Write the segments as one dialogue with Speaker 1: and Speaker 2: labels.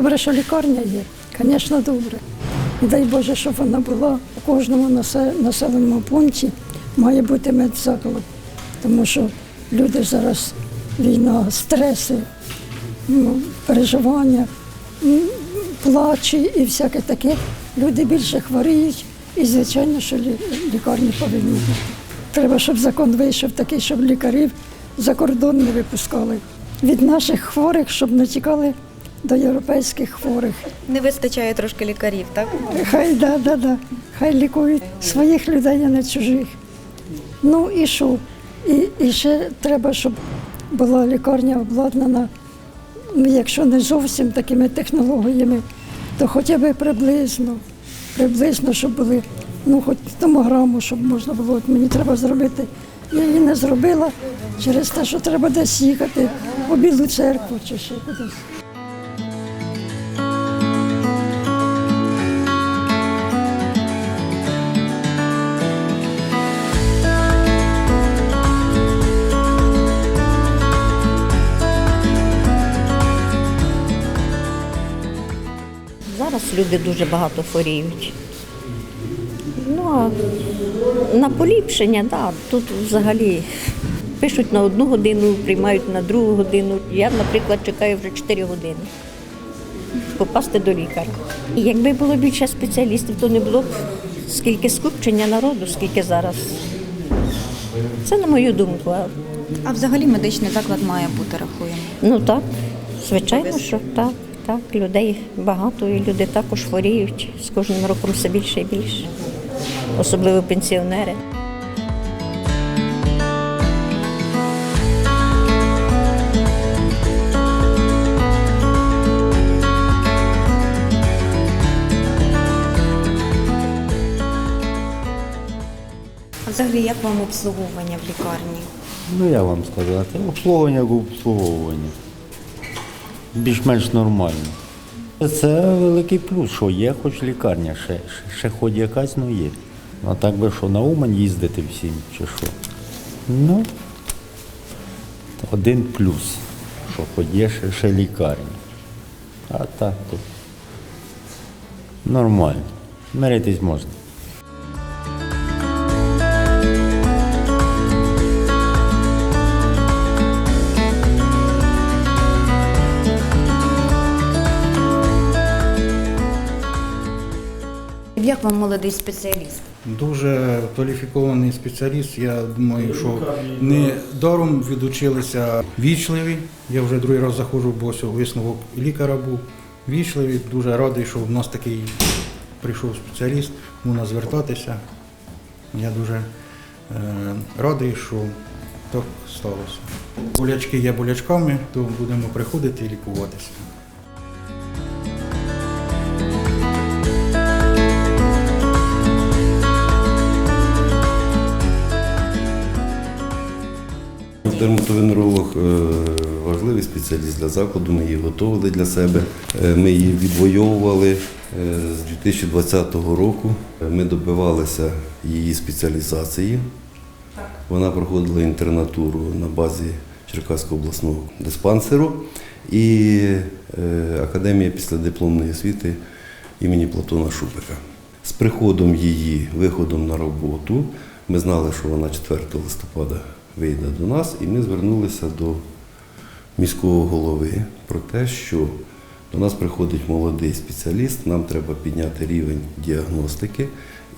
Speaker 1: Добре, що лікарня є. Звісно, добре. І дай Боже, щоб вона була у кожному населеному пункті має бути медзаклад. Тому що люди зараз війна, стреси, ну, переживання, плачі і всяке таке. Люди більше хворіють, і звичайно, що лікарні повинні бути. Треба, щоб закон вийшов такий, щоб лікарів за кордон не випускали. Від наших хворих, щоб не тікали до європейських хворих.
Speaker 2: Не вистачає трошки лікарів, так?
Speaker 1: Хай да, да, да. Хай лікують своїх людей, а не чужих. Ну і що? І, і ще треба, щоб була лікарня обладнана, ну, якщо не зовсім такими технологіями, то хоча б приблизно, приблизно, щоб були, ну хоч томограму, щоб можна було. От мені треба зробити. Я її не зробила через те, що треба десь їхати у Білу церкву чи ще кудись.
Speaker 3: Люди дуже багато хворіють. Ну, а на поліпшення, так, тут взагалі пишуть на одну годину, приймають на другу годину. Я, наприклад, чекаю вже 4 години попасти до лікаря. І якби було більше спеціалістів, то не було б скільки скупчення народу, скільки зараз. Це на мою думку. А
Speaker 2: взагалі медичний заклад має бути, рахуємо.
Speaker 3: Ну так, звичайно, що так, так. Людей багато і люди також хворіють з кожним роком все більше і більше. Особливо пенсіонери.
Speaker 2: Взагалі як вам обслуговування в лікарні?
Speaker 4: Ну, я вам сказати, обслуговування обслуговування. Більш-менш нормально. Це великий плюс, що є хоч лікарня, ще, ще, хоч якась, ну є. А так би що на Умань їздити всім чи що. Ну, один плюс, що хоч є ще, ще лікарня. А так то нормально. Миритись можна.
Speaker 2: Молодий спеціаліст?
Speaker 5: Дуже кваліфікований спеціаліст. Я думаю, що не даром відучилися вічливі. Я вже другий раз заходжу, бо висновок лікаря був. Вічливі, дуже радий, що в нас такий прийшов спеціаліст, можна звертатися. Я дуже е, радий, що так сталося. Болячки є болячками, то будемо приходити і лікуватися.
Speaker 6: Дерматовенеролог е, важливий спеціаліст для закладу. Ми її готували для себе. Е, Ми її відвоювали е, з 2020 року. Ми добивалися її спеціалізації. Вона проходила інтернатуру на базі Черкаського обласного диспансеру і Академія післядипломної освіти імені Платона Шупика. З приходом її, виходом на роботу, ми знали, що вона 4 листопада вийде до нас, і ми звернулися до міського голови про те, що до нас приходить молодий спеціаліст, нам треба підняти рівень діагностики.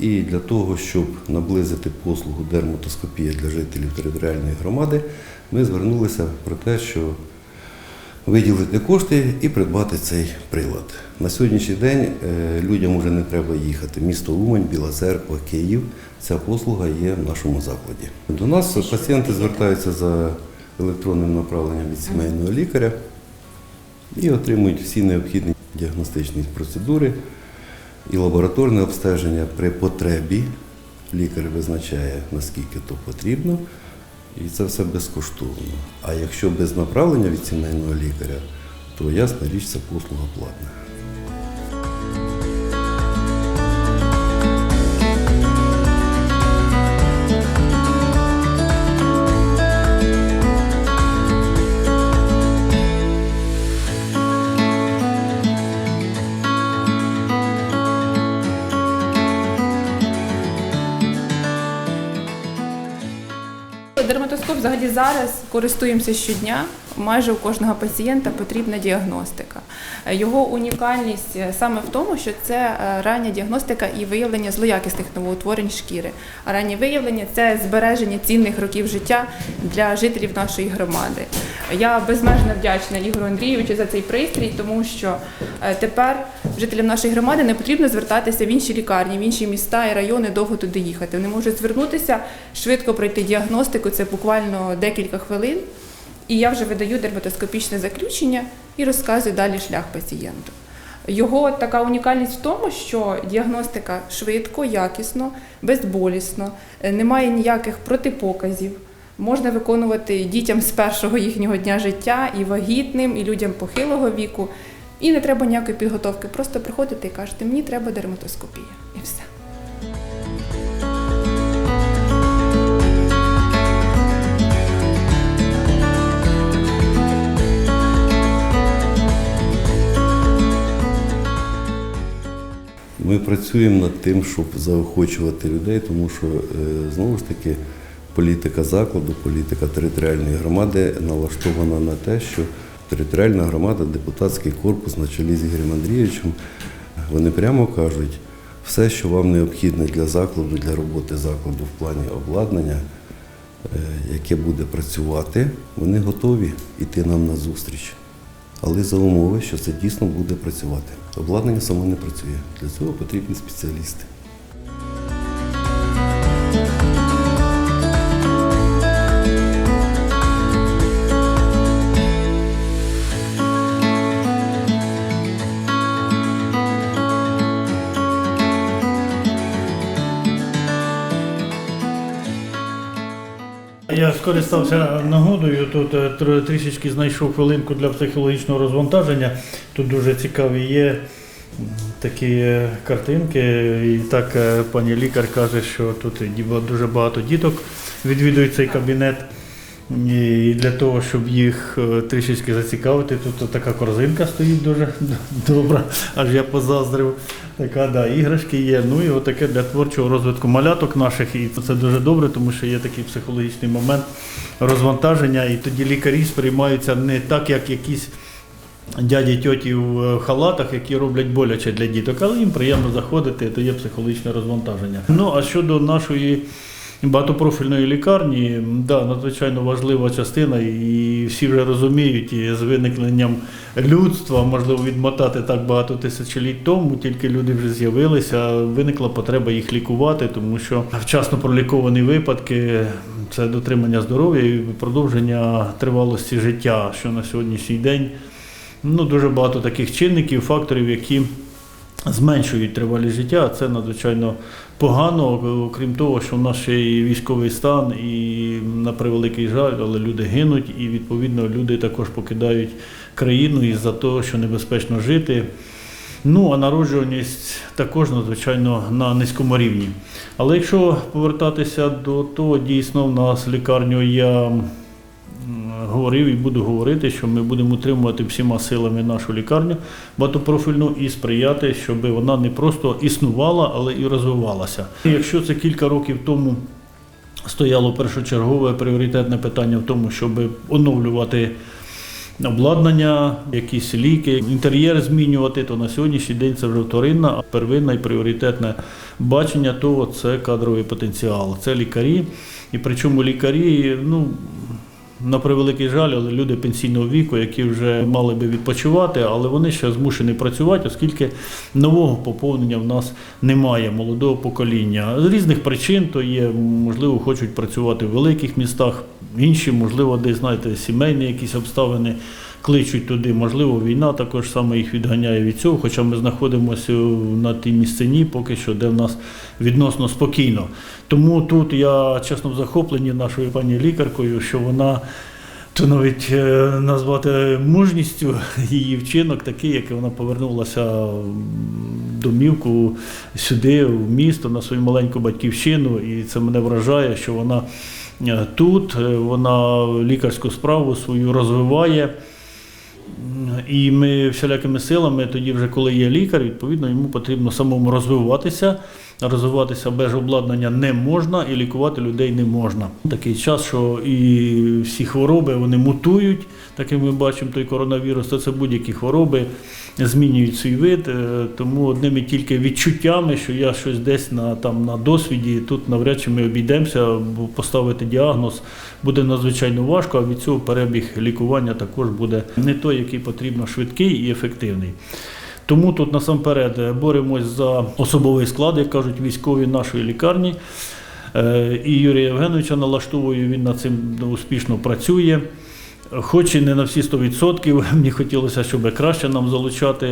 Speaker 6: І для того, щоб наблизити послугу дерматоскопії для жителів територіальної громади, ми звернулися про те, що виділити кошти і придбати цей прилад. На сьогоднішній день е, людям вже не треба їхати. Місто Умань, Біла Церква, Київ. Ця послуга є в нашому закладі. До нас пацієнти звертаються за електронним направленням від сімейного лікаря і отримують всі необхідні діагностичні процедури і лабораторне обстеження при потребі. Лікар визначає, наскільки то потрібно, і це все безкоштовно. А якщо без направлення від сімейного лікаря, то ясна річ, це послуга платна.
Speaker 7: Зараз користуємося щодня. Майже у кожного пацієнта потрібна діагностика. Е, Його унікальність е, саме в тому, що це е, рання діагностика і виявлення злоякісних новоутворень шкіри. А раннє виявлення це збереження цінних років життя для жителів нашої громади. Я безмежно вдячна Ігору Андрійовичу за цей пристрій, тому що тепер жителям нашої громади не потрібно звертатися в інші лікарні, в інші міста і райони довго туди їхати. Вони можуть звернутися, швидко пройти діагностику, це буквально декілька хвилин. І я вже видаю дерматоскопічне заключення і розказую далі шлях пацієнту. Його така унікальність в тому, що діагностика швидко, якісно, безболісно, е, немає ніяких протипоказів. Можна виконувати дітям з першого їхнього дня життя, і вагітним, і людям похилого віку. І не треба ніякої підготовки. Просто приходите і кажете, мені треба дерматоскопія. І все.
Speaker 6: Працюємо над тим, щоб заохочувати людей, тому що е, знову ж таки політика закладу, політика територіальної громади налаштована на те, що територіальна громада, депутатський корпус на чолі з Ігорем Андрійовичем, вони прямо кажуть, все, що вам необхідне для закладу, для роботи закладу в плані обладнання, е, яке буде працювати, вони готові йти нам на зустріч. Але за умови, що це дійсно буде працювати. Обладнання само не працює. Для цього потрібні спеціалісти.
Speaker 8: Я скористався нагодою, тут е, трішечки знайшов хвилинку для психологічного розвантаження. Тут дуже цікаві є такі е, картинки. І так е, пані лікар каже, що тут дуже багато діток відвідують цей кабінет. І для того, щоб їх е, трішечки зацікавити, тут така корзинка стоїть дуже добра, аж я позаздрив. Така, да, іграшки є. Ну і отаке для творчого розвитку маляток наших. І це дуже добре, тому що є такий психологічний момент розвантаження, і тоді лікарі сприймаються не так, як якісь. Дяді тьоті в е, халатах, які роблять боляче для діток, але їм приємно заходити, то є психологічне розвантаження. Ну а щодо нашої багатопрофільної лікарні, да, надзвичайно важлива частина, і всі вже розуміють, і з виникненням людства, можливо, відмотати так багато тисячоліть тому, тільки люди вже з'явилися, виникла потреба їх лікувати, тому що вчасно проліковані випадки це дотримання здоров'я і продовження тривалості життя, що на сьогоднішній день ну, дуже багато таких чинників, факторів, які зменшують тривалість життя. Це надзвичайно погано, окрім того, що в нас ще і військовий стан, і на превеликий жаль, але люди гинуть, і відповідно люди також покидають країну із-за того, що небезпечно жити. Ну, а народжуваність також надзвичайно на низькому рівні. Але якщо повертатися до того, дійсно в нас лікарню я говорив і буду говорити, що ми будемо утримувати всіма силами нашу лікарню багатопрофільну і сприяти, щоб вона не просто існувала, але і розвивалася. Якщо це кілька років тому стояло першочергове пріоритетне питання в тому, щоб оновлювати обладнання, якісь ліки, інтер'єр змінювати, то на сьогоднішній день це вже вторинна, а первинна і пріоритетне бачення того це кадровий потенціал, це лікарі. І причому лікарі, ну. На превеликий жаль, але люди пенсійного віку, які вже мали би відпочивати, але вони ще змушені працювати, оскільки нового поповнення в нас немає, молодого покоління. З різних причин то є, можливо, хочуть працювати в великих містах, інші, можливо, десь знаєте, сімейні якісь обставини кличуть туди. Можливо, війна також саме їх відганяє від цього. Хоча ми знаходимося на тій місцині, поки що, де в нас відносно спокійно. Тому тут я чесно в захопленні нашою пані лікаркою, що вона. То навіть е, назвати мужністю її вчинок такий, як вона повернулася домівку сюди, в місто, на свою маленьку батьківщину, і це мене вражає, що вона е, тут, е, вона лікарську справу свою розвиває. І ми всілякими силами, тоді, вже коли є лікар, відповідно, йому потрібно самому розвиватися розвиватися без обладнання не можна і лікувати людей не можна. Такий час, що і всі хвороби вони мутують, так як ми бачимо, той коронавірус, то це будь-які хвороби змінюють свій вид. е, Тому одними тільки відчуттями, що я щось десь на, там, на досвіді, тут навряд чи ми обійдемося, бо поставити діагноз буде надзвичайно важко, а від цього перебіг лікування також буде не той, який потрібно швидкий і ефективний. Тому тут насамперед боремось за особовий склад, як кажуть військові нашої лікарні. Е, І Юрія Євгеновича налаштовую, він над цим успішно працює. Хоч і не на всі 100%, мені хотілося, щоб краще нам залучати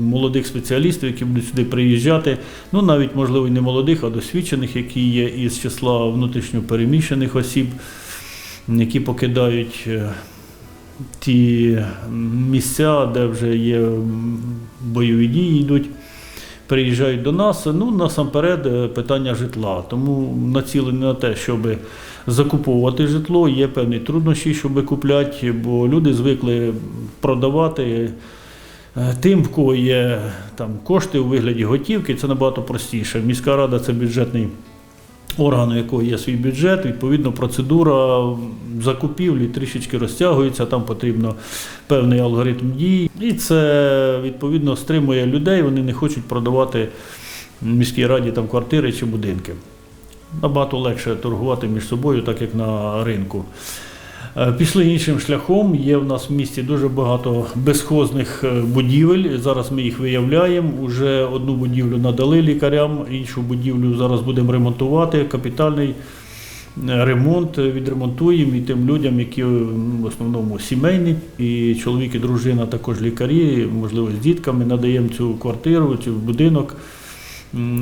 Speaker 8: молодих спеціалістів, які будуть сюди приїжджати. Ну навіть можливо і не молодих, а досвідчених, які є із числа внутрішньо переміщених осіб, які покидають е, ті місця, де вже є бойові дії йдуть. Приїжджають до нас, ну насамперед е, питання житла. Тому націлені на те, щоб закуповувати житло, є певні труднощі, щоб купляти, бо люди звикли продавати е, тим, в кого є там кошти у вигляді готівки, це набагато простіше. Міська рада це бюджетний орган, у якого є свій бюджет, відповідно, процедура закупівлі трішечки розтягується, там потрібно певний алгоритм дій. І це відповідно стримує людей, вони не хочуть продавати міській раді там квартири чи будинки. Набагато легше торгувати між собою, так як на ринку. Е, Пішли іншим шляхом. Є в нас в місті дуже багато безхозних е, будівель. Зараз ми їх виявляємо. Уже одну будівлю надали лікарям, іншу будівлю зараз будемо ремонтувати. Капітальний е, ремонт відремонтуємо і тим людям, які в основному сімейні, і чоловік і дружина також лікарі, можливо, з дітками надаємо цю квартиру, цю будинок.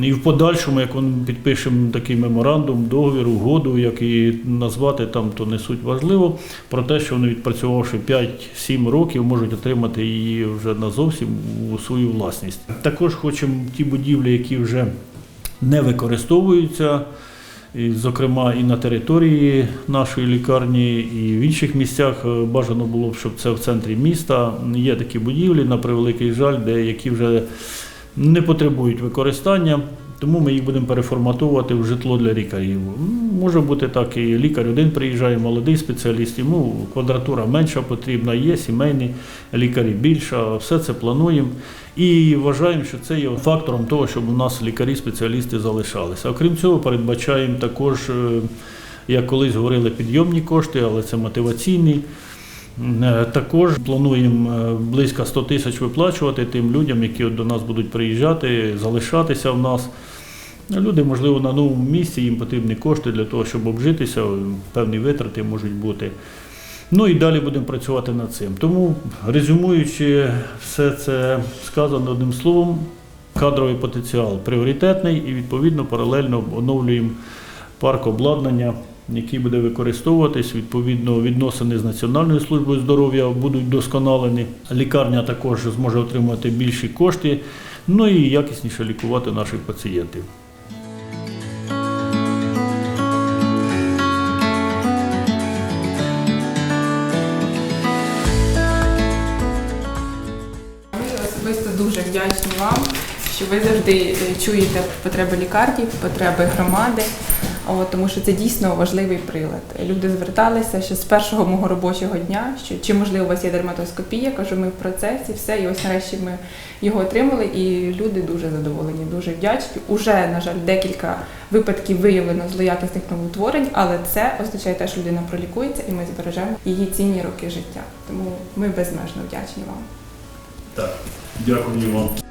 Speaker 8: І в подальшому, як ми підпишемо такий меморандум, договір, угоду, як і назвати там, то не суть важливо, про те, що вони, відпрацювавши 5-7 років, можуть отримати її вже назовсім у свою власність. Також хочемо ті будівлі, які вже не використовуються, і, зокрема і на території нашої лікарні, і в інших місцях е, бажано було б, щоб це в центрі міста. Є такі будівлі, на превеликий жаль, де які вже не потребують використання, тому ми їх будемо переформатовувати в житло для лікарів. Може бути так, і лікар один приїжджає, молодий спеціаліст, йому квадратура менша потрібна, є сімейні лікарі більша, все це плануємо. І вважаємо, що це є фактором того, щоб у нас лікарі-спеціалісти залишалися. Окрім цього, передбачаємо також, е, як колись говорили, підйомні кошти, але це мотиваційні. Е, Також плануємо е, близько 100 тисяч виплачувати тим людям, які до нас будуть приїжджати, залишатися в нас. Люди, можливо, на новому місці, їм потрібні кошти для того, щоб обжитися, певні витрати можуть бути. Ну і далі будемо працювати над цим. Тому, резюмуючи все це сказано одним словом, кадровий потенціал пріоритетний і відповідно паралельно оновлюємо парк обладнання, який буде використовуватись. Відповідно, відносини з Національною службою здоров'я будуть вдосконалені. Лікарня також зможе отримати більші кошти, ну і якісніше лікувати наших пацієнтів.
Speaker 7: Дуже вдячні вам, що ви завжди е, чуєте потреби лікарні, потреби громади. От, тому що це дійсно важливий прилад. Люди зверталися ще з першого мого робочого дня, що чи можливо у вас є дерматоскопія, кажу, ми в процесі, все, і ось нарешті ми його отримали, і люди дуже задоволені, дуже вдячні. Уже, на жаль, декілька випадків виявлено злоякісних новоутворень, але це означає те, що людина пролікується, і ми збережемо її цінні роки життя. Тому ми безмежно вдячні вам.
Speaker 8: Так, дякую вам.